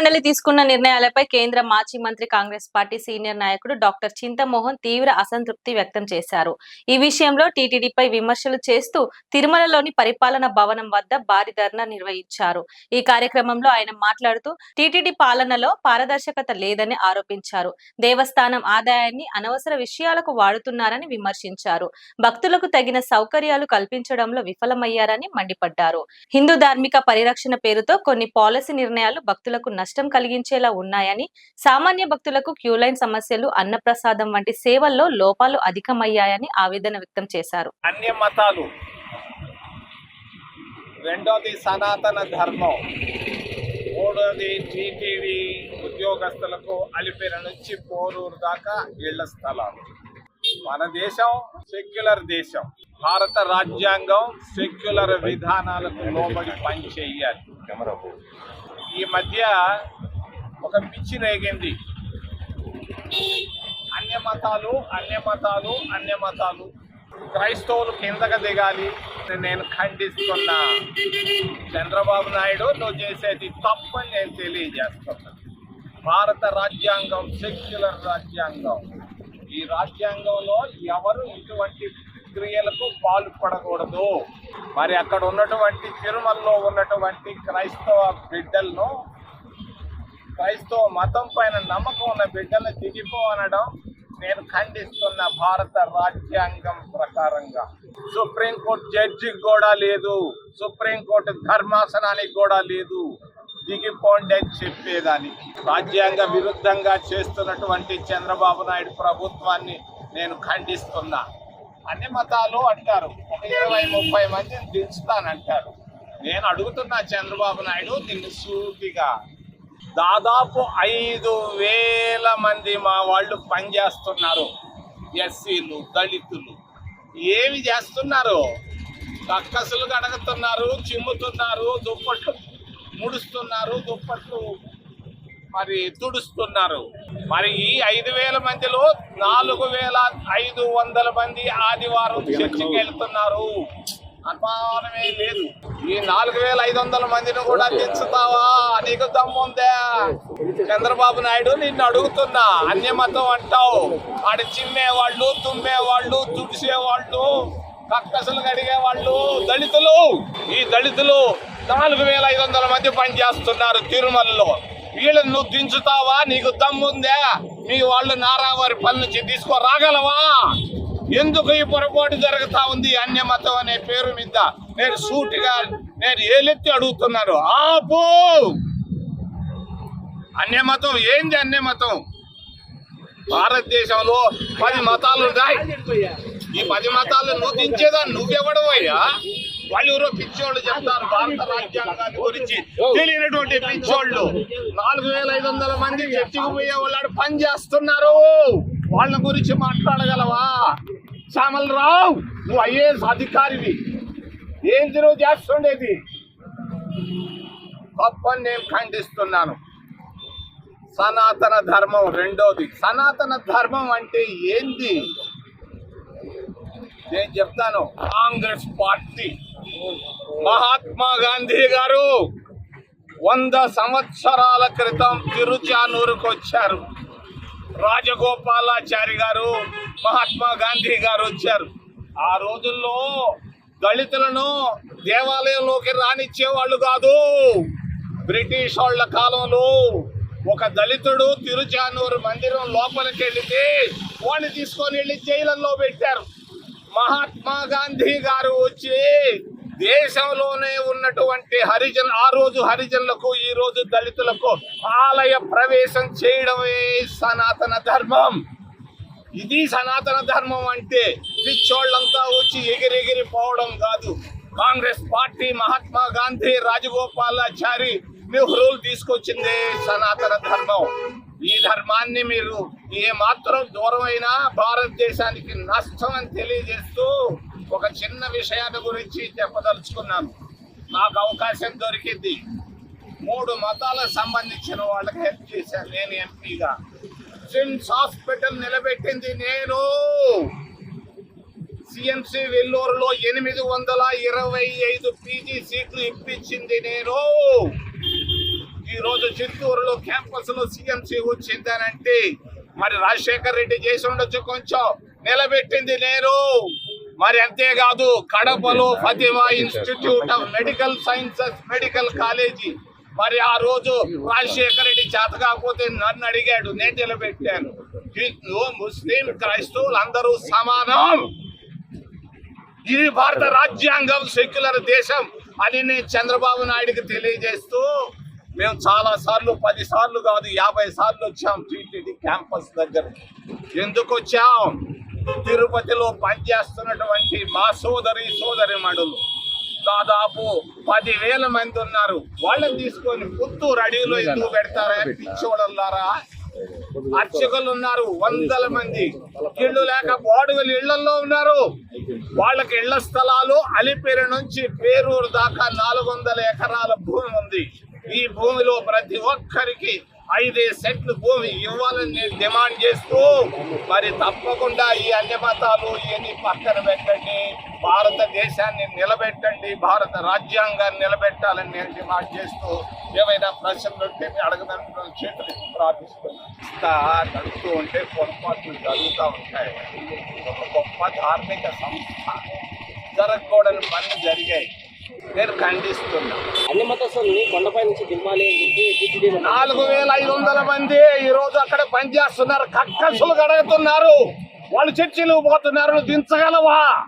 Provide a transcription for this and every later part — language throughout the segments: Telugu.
మండలి తీసుకున్న నిర్ణయాలపై కేంద్ర మాజీ మంత్రి కాంగ్రెస్ పార్టీ సీనియర్ నాయకుడు డాక్టర్ చింతమోహన్ తీవ్ర అసంతృప్తి వ్యక్తం చేశారు. ఈ విషయంలో టీటీడీపై విమర్శలు చేస్తూ తిరుమలలోని పరిపాలన భవనం వద్ద భారీ ధర్నా నిర్వహించారు. ఈ కార్యక్రమంలో ఆయన మాట్లాడుతూ టీటీడీ పాలనలో పారదర్శకత లేదని ఆరోపించారు. దేవస్థానం ఆదాయాన్ని అనవసర విషయాలకు వాడుతున్నారని విమర్శించారు. భక్తులకు తగిన సౌకర్యాలు కల్పించడంలో విఫలమయ్యారని మండిపడ్డారు. హిందూ ధార్మిక పరిరక్షణ పేరుతో కొన్ని పాలసీ నిర్ణయాలు భక్తులకు నష్టం కలిగించేలా ఉన్నాయని సామాన్య భక్తులకు క్యూలైన్ సమస్యలు అన్నప్రసాదం వంటి సేవల్లో లోపాలు అధికమయ్యాయని ఆవేదన వ్యక్తం చేశారు. అన్య మతాలు రెండోది సనాతన ధర్మం మూడోది టీటీవీ ఉద్యోగస్తులకు అలిపిర నుంచి పోరూరు దాకా ఇళ్ళ స్థలాలు. మన దేశం సెక్యులర్ దేశం. భారత రాజ్యాంగం సెక్యులర్ విధానాలకు లోబడి పనిచేయాలి. ఈ మధ్య ఒక పిచ్చి రేగింది. అన్య మతాలు అన్య మతాలు అన్య మతాలు. క్రైస్తవులు కిందకు దిగాలి నేను ఖండిస్తున్నా. చంద్రబాబు నాయుడు నువ్వు చేసేది తప్పని నేను తెలియజేస్తున్నా. భారత రాజ్యాంగం సెక్యులర్ రాజ్యాంగం. ఈ రాజ్యాంగంలో ఎవరు ఇటువంటి క్రియలకు పాల్పడకూడదు. మరి అక్కడ ఉన్నటువంటి తిరుమలలో ఉన్నటువంటి క్రైస్తవ బిడ్డలను క్రైస్తవ మతం పైన నమ్మకం ఉన్న బిడ్డలను దిగిపో అనడం నేను ఖండిస్తున్న భారత రాజ్యాంగం ప్రకారంగా. సుప్రీంకోర్టు జడ్జికి కూడా లేదు. సుప్రీంకోర్టు ధర్మాసనానికి కూడా లేదు. దిగిపోండి అని చెప్పేదానికి. రాజ్యాంగ విరుద్ధంగా చేస్తున్నటువంటి చంద్రబాబు నాయుడు ప్రభుత్వాన్ని నేను ఖండిస్తున్నా. అన్ని మతాలు అంటారు. ఒక ఇరవై ముప్పై మందిని దించుతానంటారు. నేను అడుగుతున్నా చంద్రబాబు నాయుడు దీన్ని సూటిగా. దాదాపు ఐదు వేల మంది మా వాళ్ళు పనిచేస్తున్నారు. ఎస్సీలు దళితులు. ఏమి చేస్తున్నారు? కక్కసులు కడుగుతున్నారు చిమ్ముతున్నారు దుప్పట్లు ముడుస్తున్నారు దుప్పట్లు మరి తుడుస్తున్నారు. మరి ఈ ఐదు వేల మందిలో నాలుగు వేల ఐదు వందల మంది ఆదివారం చర్చికి వెళ్తున్నారు. అనుమానమే లేదు. ఈ నాలుగు వేల ఐదు వందల మందిని కూడా దించుతావా నీకు దమ్ముందా? చంద్రబాబు నాయుడు నిన్ను అడుగుతున్నా. అన్యమతం అంటావు. ఆడ చిమ్మేవాళ్ళు తుమ్మేవాళ్ళు తుడిసేవాళ్ళు కక్కసులు వాళ్ళు దళితులు. ఈ దళితులు నాలుగు వేల ఐదు వందల మంది పనిచేస్తున్నారు తిరుమలలో. వీళ్ళని నువ్వు దించుతావా? నీకు దమ్ముందా. నీ వాళ్ళు నారావారి పని నుంచి తీసుకురాగలవా? ఎందుకు ఈ పొరపాటు జరుగుతా ఉంది? అన్యమతం అనే పేరు మీద నేను సూటిగా నేను ఏలెత్తి అడుగుతున్నాను? ఆపు! అన్యమతం ఏంది అన్యమతం భారతదేశంలో పది మతాలు ఉన్నాయి ఈ పది మతాలు నువ్వు దించేదా? నువ్వెవడవయ్యా? వాళ్ళు ఎవరో పిచ్చోళ్ళు చెప్తారు భారత రాజ్యాంగాన్ని గురించి. తెలియనటువంటి పిచ్చోళ్ళు. నాలుగు వేల ఐదు వందల మంది చర్చికి పోయే వాళ్ళు పని చేస్తున్నారు. వాళ్ళ గురించి మాట్లాడగలవా? శ్యామల్ రావు నువ్వు ఐఏఎస్ అధికారివి. ఏంటి నువ్వు చేస్తుండేది? తప్పని నేను ఖండిస్తున్నాను. సనాతన ధర్మం రెండోది. సనాతన ధర్మం అంటే ఏంది? నేను చెప్తాను. కాంగ్రెస్ పార్టీ మహాత్మా గాంధీ గారు వంద సంవత్సరాల క్రితం తిరుచానూరుకు వచ్చారు. రాజగోపాలాచారి గారు మహాత్మా గాంధీ గారు వచ్చారు. ఆ రోజుల్లో దళితులను దేవాలయంలోకి రానిచ్చేవాళ్ళు కాదు. బ్రిటిష్ వాళ్ళ కాలంలో ఒక దళితుడు తిరుచానూరు మందిరం లోపలికి వెళితే వాడిని తీసుకొని వెళ్ళి జైళ్ళల్లో పెట్టారు. మహాత్మా గాంధీ గారు వచ్చి దేశంలోనే ఉన్నటువంటి హరిజన్ ఆ రోజు హరిజనులకు ఈ రోజు దళితులకు ఆలయ ప్రవేశం చేయడమే సనాతన ధర్మం. ఇది సనాతన ధర్మం అంటే పిచ్చోళ్ళంతా వచ్చి ఎగిరెగిరి పోవడం కాదు. కాంగ్రెస్ పార్టీ మహాత్మా గాంధీ రాజగోపాలాచారి నెహ్రూలు తీసుకొచ్చిందే సనాతన ధర్మం. ఈ ధర్మాన్ని మీరు ఏ మాత్రం దూరమైనా భారతదేశానికి నష్టం అని తెలియజేస్తూ ఒక చిన్న విషయాన్ని గురించి చెప్పదలుచుకున్నాను. నాకు అవకాశం దొరికింది. మూడు మతాలకు సంబంధించిన వాళ్ళకి హెల్ప్ చేశాను నేను ఎంపీగా. సిమ్స్ హాస్పిటల్ నిలబెట్టింది నేను. సిఎంసి వెల్లూరులో ఎనిమిది వందల ఇరవై ఐదు పీజీ సీట్లు ఇప్పించింది నేను. ఈ రోజు చిత్తూరులో క్యాంపస్లో సిఎంసి వచ్చిందనంటే మరి రాజశేఖర్ రెడ్డి చేసి ఉండొచ్చు కొంచెం నిలబెట్టింది నేను మరి అంతేకాదు కడపలో Fatima institute of medical sciences medical college. మరి ఆ రోజు రాజశేఖర్ రెడ్డి చేత కాకపోతే నన్ను అడిగాడు నేను నిలబెట్టాను. హిందూ ముస్లిం క్రైస్తవులు అందరూ సమానం. ఇది భారత రాజ్యాంగం సెక్యులర్ దేశం అని నేను చంద్రబాబు నాయుడికి తెలియజేస్తూ మేము చాలా సార్లు పది సార్లు కాదు యాభై సార్లు వచ్చాం టీటీడీ క్యాంపస్ దగ్గర. ఎందుకు వచ్చాం? తిరుపతిలో పనిచేస్తున్నటువంటి మా సోదరి సోదరి మడులు. దాదాపు పదివేల మంది ఉన్నారు. వాళ్ళని తీసుకొని పుత్తూరు అడవిలో ఎందుకు పెడతారా? పిచ్చోడల్లారా? అర్చకులు ఉన్నారు వందల మంది. ఇళ్ళు లేక బాడుగులు ఇళ్ళలో ఉన్నారు. వాళ్ళకి ఇళ్ళ స్థలాలు అలిపేరు నుంచి పేరూరు దాకా నాలుగు వందల ఎకరాల భూమి ఉంది. ఈ భూమిలో ప్రతి ఒక్కరికి ఐదే సెట్లు భూమి ఇవ్వాలని నేను డిమాండ్ చేస్తూ మరి తప్పకుండా ఈ అన్ని మతాలు ఇవన్నీ పక్కన పెట్టండి భారతదేశాన్ని నిలబెట్టండి భారత రాజ్యాంగాన్ని నిలబెట్టాలని నేను డిమాండ్ చేస్తూ ఏమైనా ప్రశ్నలు ఉంటే మీ అడగడానికి చేతులు ప్రార్థిస్తున్నాను. నడుస్తూ ఉంటే పొరపాట్లు జరుగుతూ ఉంటాయి. ఒక గొప్ప ధార్మిక సంస్థ. జరగకూడని పనులు జరిగాయి. నేను ఖండిస్తున్నా. అన్ని మతస్థుల్ని కొండపై నుంచి దింపాలి నాలుగు వేల ఐదు వందల మంది ఈ రోజు అక్కడ పనిచేస్తున్నారు. కక్కసులు కడుగుతున్నారు. వాళ్ళు చర్చిలు పోతున్నారు. నువ్వు దించగలవా?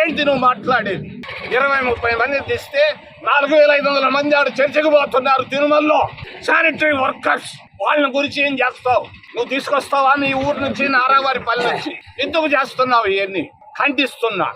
ఏంటి నువ్వు మాట్లాడేది? ఇరవై ముప్పై మంది తీస్తే నాలుగు వేల ఐదు వందల మంది ఆడు చర్చికి పోతున్నారు తిరుమలలో. శానిటరీ వర్కర్స్ వాళ్ళని గురించి ఏం చేస్తావు? నువ్వు తీసుకొస్తావా? మీ ఊరు నుంచి నారావారి పల్లె నుంచి. ఎందుకు చేస్తున్నావు ఇవన్నీ? ఖండిస్తున్నా.